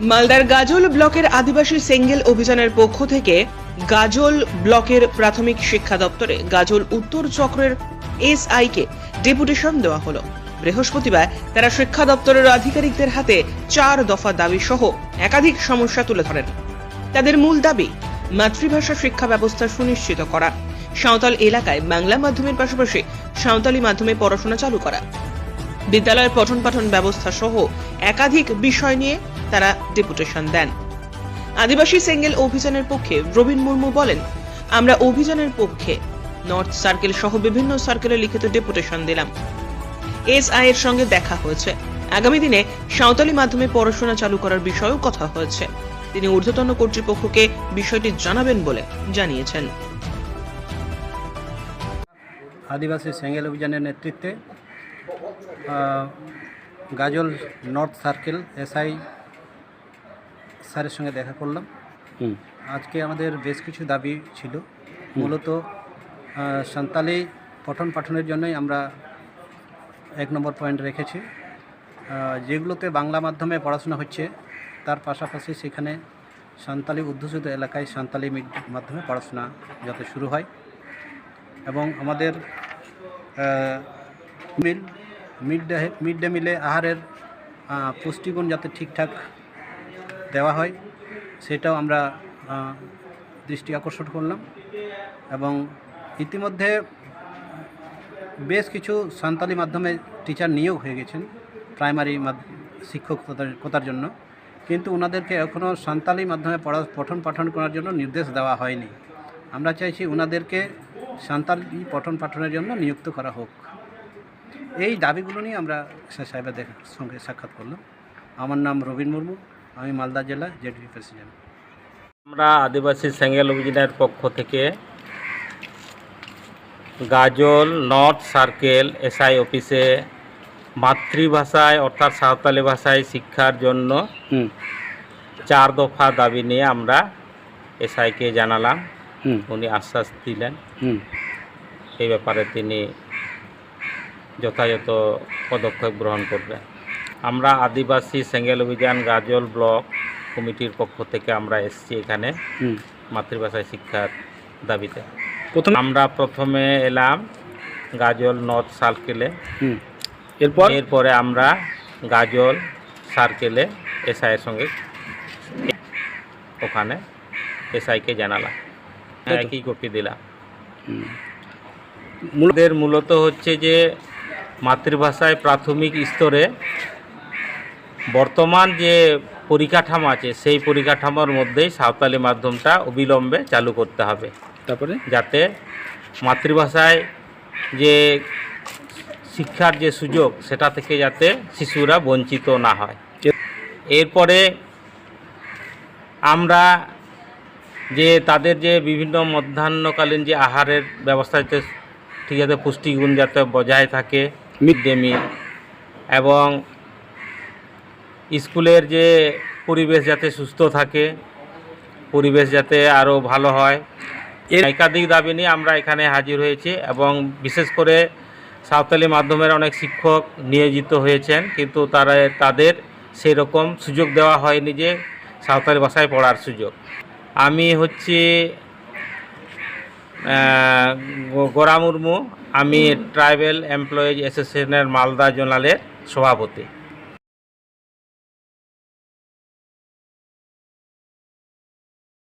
মালদার গাজল ব্লকের আদিবাসী সেঙ্গেল অভিযানের পক্ষ থেকে গাজল ব্লকের প্রাথমিক শিক্ষা দপ্তরে গাজল উত্তর চক্রের এসআই কে ডেপুটেশন দেওয়া হলো। বৃহস্পতিবার তারা শিক্ষা দপ্তরের আধিকারিকদের হাতে চার দফা দাবি সহ একাধিক সমস্যা তুলে ধরেন। তাদের মূল দাবি, মাতৃভাষা শিক্ষা ব্যবস্থা সুনিশ্চিত করা। সাঁওতাল এলাকায় বাংলা মাধ্যমের পাশাপাশি সাঁওতালি মাধ্যমে পড়াশোনা চালু করা। বিদ্যালয়ের পঠন পাঠন ব্যবস্থা সহ একাধিক বিষয় নিয়ে তারা ডেপুটেশন দেন। আদিবাসী সেঙ্গেল অভিযানের পক্ষে রবীন মুর্মু বলেন, আমরা অভিযানের পক্ষে নর্থ সার্কেল সহ বিভিন্ন সার্কেলে লিখিত ডেপুটেশন দিলাম। এসআই এর সঙ্গে দেখা হয়েছে। আগামী দিনে সাঁওতালি মাধ্যমে পড়াশোনা চালু করার বিষয়েও কথা হয়েছে। তিনি ঊর্ধ্বতন কর্তৃপক্ষকে বিষয়টি জানাবেন বলে জানিয়েছেন। আদিবাসী সেঙ্গেল অভিযানের নেতৃত্বে গাজল নর্থ সার্কেল এসআই স্যারের সঙ্গে দেখা করলাম। আজকে আমাদের বেশ কিছু দাবি ছিল। মূলত সান্তালি পঠন পাঠনের জন্যই আমরা এক নম্বর পয়েন্ট রেখেছি। যেগুলোতে বাংলা মাধ্যমে পড়াশোনা হচ্ছে তার পাশাপাশি সেখানে সান্তালি অধ্যুষিত এলাকায় সান্তালি মাধ্যমে পড়াশোনা যাতে শুরু হয়। এবং আমাদের meal mid day mid day মিলে আহারের পুষ্টিগুণ যাতে ঠিকঠাক দেওয়া হয়, সেটাও আমরা দৃষ্টি আকর্ষণ করলাম এবং ইতিমধ্যে বেশ কিছু সান্তালি মাধ্যমে টিচার নিয়োগ হয়ে গেছেন প্রাইমারি শিক্ষকতার জন্য। কিন্তু ওনাদেরকে এখনও সান্তালি মাধ্যমে পড়া, পঠন পাঠন করার জন্য নির্দেশ দেওয়া হয়নি। আমরা চাইছি ওনাদেরকে সান্তালি পঠন পাঠনের জন্য নিযুক্ত করা হোক। এই দাবিগুলো নিয়ে আমরা সাহেবের সঙ্গে সাক্ষাৎ করলাম। আমার নাম রবীন মুর্মু। আমি মালদা জেলা জেডি প্রেসিডেন্ট। আমরা আদিবাসী সেঙ্গেল অভিযানের পক্ষ থেকে গাজল নর্থ সার্কেল এসআই অফিসে মাতৃভাষায় অর্থাৎ সাঁওতালি ভাষায় শিক্ষার জন্য চার দফা দাবি নিয়ে আমরা এসআইকে জানালাম। উনি আশ্বাস দিলেন। এই ব্যাপারে তিনি যথাযথ পদক্ষেপ গ্রহণ করবেন। আমরা আদিবাসী সেঙ্গেল অভিযান গাজল ব্লক কমিটির পক্ষ থেকে আমরা এসেছি এখানে মাতৃভাষায় শিক্ষার দাবিতে। প্রথম আমরা প্রথমে এলাম গাজল নর্থ সার্কেলে। এরপর? এরপরে আমরা গাজল সার্কেলে এসআইয়ের সঙ্গে ওখানে এসআইকে জানালাম। একই কপি দিলাম। মূলদের মূলত হচ্ছে যে মাতৃভাষায় প্রাথমিক স্তরে বর্তমান যে পরিকাঠামো আছে সেই পরিকাঠামোর মধ্যেই সাঁওতালি মাধ্যমটা অবিলম্বে চালু করতে হবে। তারপরে? যাতে মাতৃভাষায় যে শিক্ষার যে সুযোগ সেটা থেকে যাতে শিশুরা বঞ্চিত না হয়। এরপরে আমরা যে তাদের যে বিভিন্ন মধ্যাহ্নকালীন যে আহারের ব্যবস্থা যাতে ঠিক যাতে পুষ্টিগুণ যাতে বজায় থাকে মিড ডে মিল এবং স্কুলের যে পরিবেশ যাতে সুস্থ থাকে, পরিবেশ যাতে আরও ভালো হয়, এর একাধিক দাবি নিয়ে আমরা এখানে হাজির হয়েছি এবং বিশেষ করে সাঁওতালি মাধ্যমের অনেক শিক্ষক নিয়োজিত হয়েছেন, কিন্তু তারা, তাদের সেই রকম সুযোগ দেওয়া হয়নি যে সাঁওতালি ভাষায় পড়ার সুযোগ। আমি হচ্ছি গোরা মুর্মু, আমি ট্রাইবেল এমপ্লয়িজ অ্যাসোসিয়েশনের মালদা জোনালের সভাপতি।